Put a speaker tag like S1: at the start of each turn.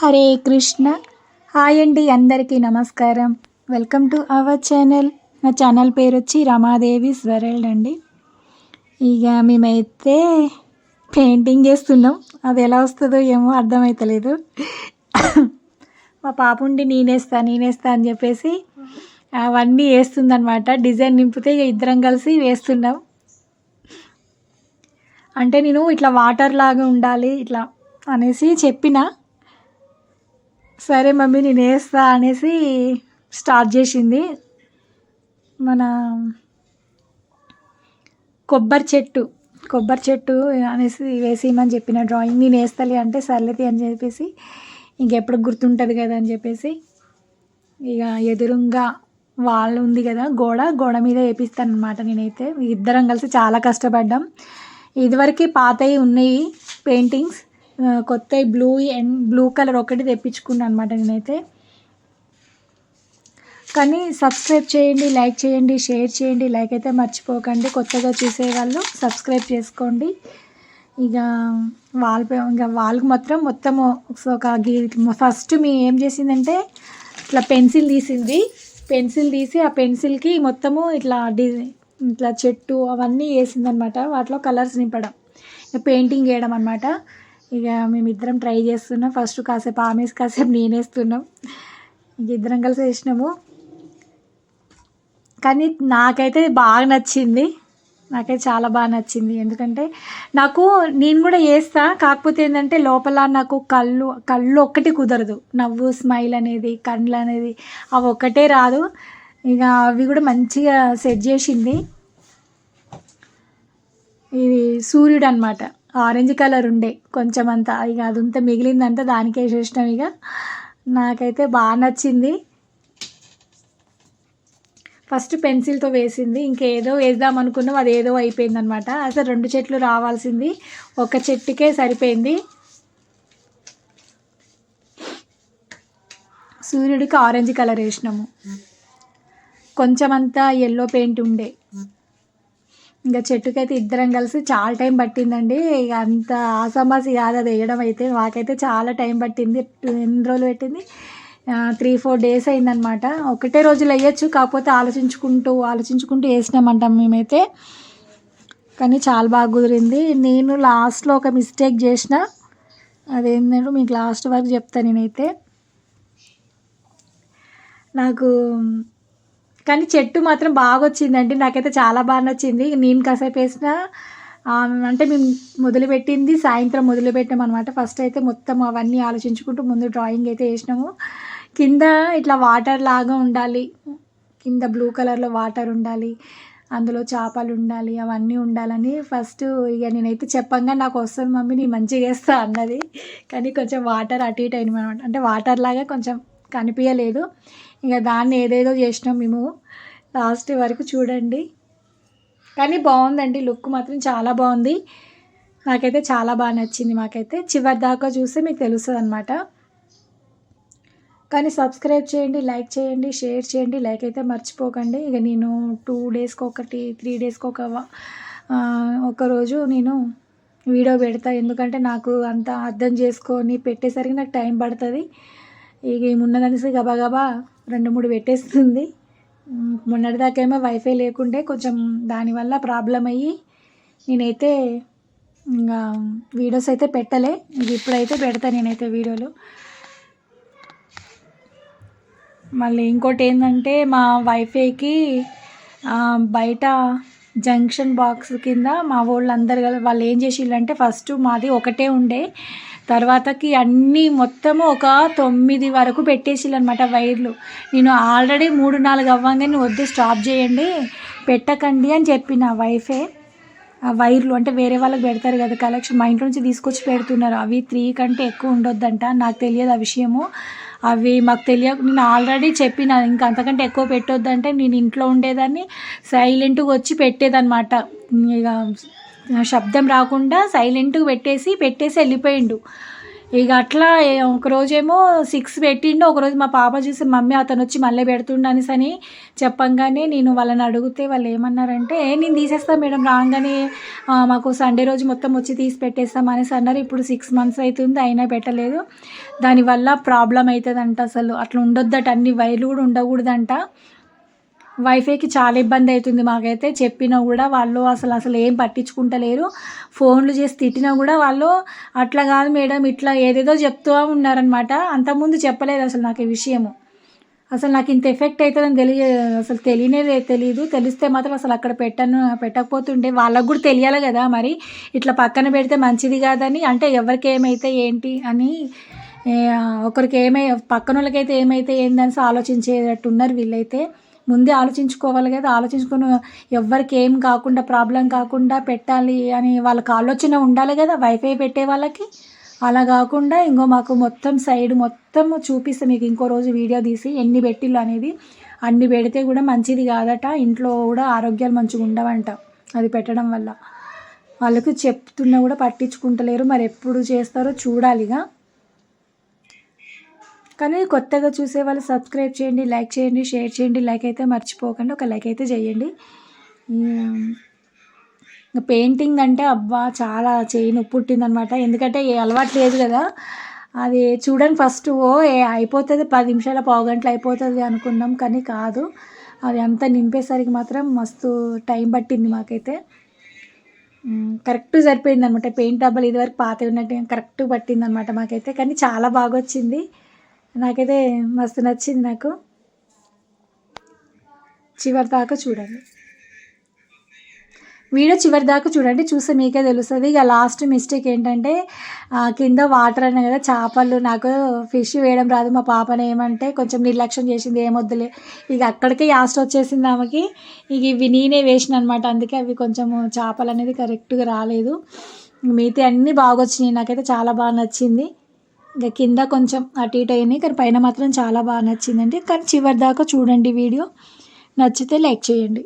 S1: Hare Krishna. Hi అండి అందరికీ నమస్కారం. Welcome to our channel. నా ఛానల్ పేరు వచ్చి రమాదేవి స్వరల్డ్ అండి. ఇక మేమైతే పెయింటింగ్ చేస్తున్నాం. అది ఎలా వస్తుందో ఏమో అర్థమవుతలేదు మా పాప ఉండి నేనేస్తా నేనేస్తా అని చెప్పేసి అవన్నీ వేస్తుందనమాట డిజైన్ నింపితే ఇక ఇద్దరం కలిసి వేస్తున్నాం. అంటే నేను ఇట్లా వాటర్ లాగా ఉండాలి ఇట్లా అనేసి చెప్పిన. సరే మమ్మీ నేను వేస్తా అనేసి స్టార్ట్ చేసింది మన కొబ్బరి చెట్టు. కొబ్బరి చెట్టు అనేసి వేసేయమని చెప్పిన డ్రాయింగ్. నేను వేస్తాలి అంటే సర్లేది అని చెప్పేసి ఇంకెప్పుడు గుర్తుంటుంది కదా అని చెప్పేసి ఇక ఎదురుగా వాళ్ళు ఉంది కదా గోడ గోడ మీద వేపిస్తాను అనమాట నేనైతే. ఇద్దరం కలిసి చాలా కష్టపడ్డాం. ఇదివరకు పాతవి ఉన్నాయి పెయింటింగ్స్. కొత్త బ్లూ అండ్ బ్లూ కలర్ ఒకటి తెప్పించుకున్నాను అనమాట నేనైతే. కానీ సబ్స్క్రైబ్ చేయండి లైక్ చేయండి షేర్ చేయండి లైక్ అయితే మర్చిపోకండి. కొత్తగా చూసేవాళ్ళు సబ్స్క్రైబ్ చేసుకోండి. ఇక వాళ్ళ ఇంకా వాళ్ళకి మాత్రం మొత్తము ఒక ఫస్ట్ మీ ఏం చేసిందంటే ఇట్లా పెన్సిల్ తీసింది. పెన్సిల్ తీసి ఆ పెన్సిల్కి మొత్తము ఇట్లా డి ఇట్లా చెట్టు అవన్నీ వేసిందనమాట వాటిలో కలర్స్ నింపడం పెయింటింగ్ వేయడం అనమాట ఇక మేమిద్దరం ట్రై చేస్తున్నాం. ఫస్ట్ కాసేపు ఆమెస్ కాసేపు నేనేస్తున్నాం. ఇంక ఇద్దరం కలిసి వేసినాము కానీ నాకైతే బాగా నచ్చింది. నాకైతే చాలా బాగా నచ్చింది. ఎందుకంటే నాకు నేను కూడా వేస్తా కాకపోతే ఏంటంటే లోపల నాకు కళ్ళు కళ్ళు ఒక్కటి కుదరదు. నవ్వు స్మైల్ అనేది కళ్ళు అనేది అవి ఒక్కటే రాదు. ఇక అవి కూడా మంచిగా సెట్ చేసింది. ఇది సూర్యుడు అనమాట ఆరెంజ్ కలర్ ఉండే కొంచెం అంతా ఇక అదంతా మిగిలిందంతా దానికే వేసేసినాం ఇక. నాకైతే బాగా నచ్చింది. ఫస్ట్ పెన్సిల్తో వేసింది. ఇంకేదో వేద్దాం అనుకున్నాం. అది ఏదో అయిపోయింది అనమాట అసలు రెండు చెట్లు రావాల్సింది. ఒక చెట్టుకే సరిపోయింది. సూర్యుడికి ఆరెంజ్ కలర్ వేసినాము. కొంచెం అంతా ఎల్లో పెయింట్ ఉండే. ఇంకా చెట్టుకైతే ఇద్దరం కలిసి చాలా టైం పట్టిందండి. ఇక అంత ఆసామాసి కాదు అది వేయడం అయితే. మాకైతే చాలా టైం పట్టింది. ఎన్ని రోజులు పెట్టింది? త్రీ ఫోర్ డేస్ అయిందనమాట ఒకటే రోజులు వేయచ్చు. కాకపోతే ఆలోచించుకుంటూ ఆలోచించుకుంటూ వేసినామంటాం మేమైతే. కానీ చాలా బాగా కుదిరింది. నేను లాస్ట్లో ఒక మిస్టేక్ చేసిన. అదేంటంటే మీకు లాస్ట్ వరకు చెప్తాను నేనైతే. నాకు కానీ చెట్టు మాత్రం బాగా వచ్చిందండి నాకైతే చాలా బాగా నచ్చింది. నేను కాసేపు వేసిన అంటే మేము మొదలుపెట్టింది సాయంత్రం మొదలుపెట్టాం అనమాట ఫస్ట్ అయితే మొత్తం అవన్నీ ఆలోచించుకుంటూ ముందు డ్రాయింగ్ అయితే వేసినాము. కింద ఇట్లా వాటర్ లాగా ఉండాలి. కింద బ్లూ కలర్లో వాటర్ ఉండాలి. అందులో చేపలు ఉండాలి. అవన్నీ ఉండాలని ఫస్ట్ ఇక నేనైతే చెప్పంగా నాకు వస్తుంది మమ్మీ నేను మంచిగా వేస్తా అన్నది. కానీ కొంచెం వాటర్ అటు ఇటు అయిన అనమాట అంటే వాటర్ లాగా కొంచెం కనిపించలేదు ఇక దాన్ని ఏదేదో చేసినాం మేము. లాస్ట్ వరకు చూడండి. కానీ బాగుందండి. లుక్ మాత్రం చాలా బాగుంది. నాకైతే చాలా బాగా నచ్చింది మాకైతే. చివరి దాకా చూస్తే మీకు తెలుస్తుంది అనమాట కానీ సబ్స్క్రైబ్ చేయండి లైక్ చేయండి షేర్ చేయండి. లైక్ అయితే మర్చిపోకండి. ఇక నేను టూ డేస్కి ఒకటి త్రీ డేస్కి ఒక ఒకరోజు నేను వీడియో పెడతా. ఎందుకంటే నాకు అంత అర్థం చేసుకొని పెట్టేసరికి నాకు టైం పడుతుంది. ఇక ఏమున్నదనేసి గబాగబా రెండు మూడు పెట్టేస్తుంది. మొన్నటిదాకేమో వైఫై లేకుండే కొంచెం దానివల్ల ప్రాబ్లం అయ్యి నేనైతే ఇంకా వీడియోస్ అయితే పెట్టలే. ఇది ఇప్పుడైతే పెడతా నేనైతే వీడియోలు మళ్ళీ ఇంకోటి ఏంటంటే మా వైఫైకి బయట జంక్షన్ బాక్స్ కింద మా వాళ్ళందరు వాళ్ళు ఏం చేసిళ్ళంటే ఫస్ట్ మాది ఒకటే ఉండే. తర్వాతకి అన్నీ మొత్తము ఒక తొమ్మిది వరకు పెట్టేసిళ్ళు అనమాట వైర్లు. నేను ఆల్రెడీ మూడు నాలుగు అవ్వంగానే వద్దు స్టాప్ చేయండి పెట్టకండి అని చెప్పిన వైఫే. ఆ వైర్లు అంటే వేరే వాళ్ళకి పెడతారు కదా కలెక్షన్ మా ఇంట్లో నుంచి తీసుకొచ్చి పెడుతున్నారు. అవి త్రీ కంటే ఎక్కువ ఉండొద్దంట నాకు తెలియదు ఆ విషయము. అవి మాకు తెలియక నేను ఆల్రెడీ చెప్పిన ఇంకా అంతకంటే ఎక్కువ పెట్టొద్దంటే నేను ఇంట్లో ఉండేదాన్ని సైలెంట్గా వచ్చి పెట్టేదన్నమాట. ఇక శబ్దం రాకుండా సైలెంట్గా పెట్టేసి పెట్టేసి వెళ్ళిపోయిండు. ఇక అట్లా ఒకరోజేమో సిక్స్ పెట్టిండు ఒకరోజు మా పాప చూసి మమ్మీ అతను వచ్చి మళ్ళీ పెడుతుండు అని చెప్పంగానే నేను వాళ్ళని అడిగితే వాళ్ళు ఏమన్నారంటే నేను తీసేస్తాను మేడం రాగానే మాకు సండే రోజు మొత్తం వచ్చి తీసి పెట్టేస్తాం అనేసి అన్నారు. ఇప్పుడు సిక్స్ మంత్స్ అవుతుంది అయినా పెట్టలేదు. దానివల్ల ప్రాబ్లం అవుతుందంట అసలు. అట్లా ఉండొద్దట అన్ని వైర్లు కూడా ఉండకూడదంట. వైఫైకి చాలా ఇబ్బంది అవుతుంది మాకైతే. చెప్పినా కూడా వాళ్ళు అసలు అసలు ఏం పట్టించుకుంటలేరు. ఫోన్లు చేసి తిట్టినా కూడా వాళ్ళు అట్లా కాదు మేడం ఇట్లా ఏదేదో చెప్తూ ఉన్నారనమాట అంతకుముందు చెప్పలేదు అసలు నాకు ఈ విషయము. అసలు నాకు ఇంత ఎఫెక్ట్ అవుతుందని తెలియ అసలు తెలియనేదే తెలియదు తెలిస్తే మాత్రం అసలు అక్కడ పెట్టను పెట్టకపోతుండే వాళ్ళకు కూడా తెలియాలి కదా మరి. ఇట్లా పక్కన పెడితే మంచిది కాదని అంటే ఎవరికి ఏమైతే ఏంటి అని ఒకరికి ఏమై పక్కన వాళ్ళకైతే ఏమైతే ఏందని ఆలోచించేటట్టున్నారు వీళ్ళైతే. ముందే ఆలోచించుకోవాలి కదా. ఆలోచించుకొని ఎవరికి ఏం కాకుండా ప్రాబ్లం కాకుండా పెట్టాలి అని వాళ్ళకి ఆలోచన ఉండాలి కదా వైఫై పెట్టే వాళ్ళకి. అలా కాకుండా ఇంకో మాకు మొత్తం సైడ్ మొత్తం చూపిస్తే మీకు ఇంకో రోజు వీడియో తీసి ఎన్ని పెట్టిల్లు అనేది. అన్ని పెడితే కూడా మంచిది కాదట. ఇంట్లో కూడా ఆరోగ్యాలు మంచిగా ఉండవంట అది పెట్టడం వల్ల. వాళ్ళకి చెప్తున్నా కూడా పట్టించుకుంటలేరు. మరి ఎప్పుడు చేస్తారో చూడాలిగా. కానీ కొత్తగా చూసే వాళ్ళు సబ్స్క్రైబ్ చేయండి లైక్ చేయండి షేర్ చేయండి లైక్ అయితే మర్చిపోకండి ఒక లైక్ అయితే చేయండి. పెయింటింగ్ అంటే అబ్బా చాలా చేయి పుట్టిందనమాట ఎందుకంటే ఏ అలవాటు లేదు కదా. అది చూడండి ఫస్ట్ ఓ ఏ అయిపోతుంది పది నిమిషాల పావు గంటలు అయిపోతుంది అనుకున్నాం కానీ కాదు. అది అంతా నింపేసరికి మాత్రం మస్తు టైం పట్టింది మాకైతే. కరెక్ట్ సరిపోయింది అనమాట పెయింట్ డబ్బాలు ఇదివరకు పాత ఉన్నట్టు కరెక్ట్ పట్టింది అనమాట మాకైతే. కానీ చాలా బాగా వచ్చింది నాకైతే మస్తు నచ్చింది నాకు. చివరి దాకా చూడండి. వీడియో చివరి దాకా చూడండి చూస్తే మీకే తెలుస్తుంది. ఇక లాస్ట్ మిస్టేక్ ఏంటంటే కింద వాటర్ అనే కదా చేపలు నాకు ఫిష్ వేయడం రాదు. మా పాపని ఏమంటే కొంచెం నిర్లక్ష్యం చేసింది ఏమొద్దులే. ఇక అక్కడికే యాస్ట్ వచ్చేసింది ఆమెకి. ఇక ఇవి నేనే వేసిన అనమాట అందుకే అవి కొంచెం చేపలు అనేది కరెక్ట్గా రాలేదు. మిగతా అన్నీ బాగా వచ్చినాయి. నాకైతే చాలా బాగా నచ్చింది. ఇంకా కింద కొంచెం అటు ఇటు అయినాయి కానీ పైన మాత్రం చాలా బాగా నచ్చిందండి. కానీ చివరి దాకా చూడండి వీడియో. నచ్చితే లైక్ చేయండి.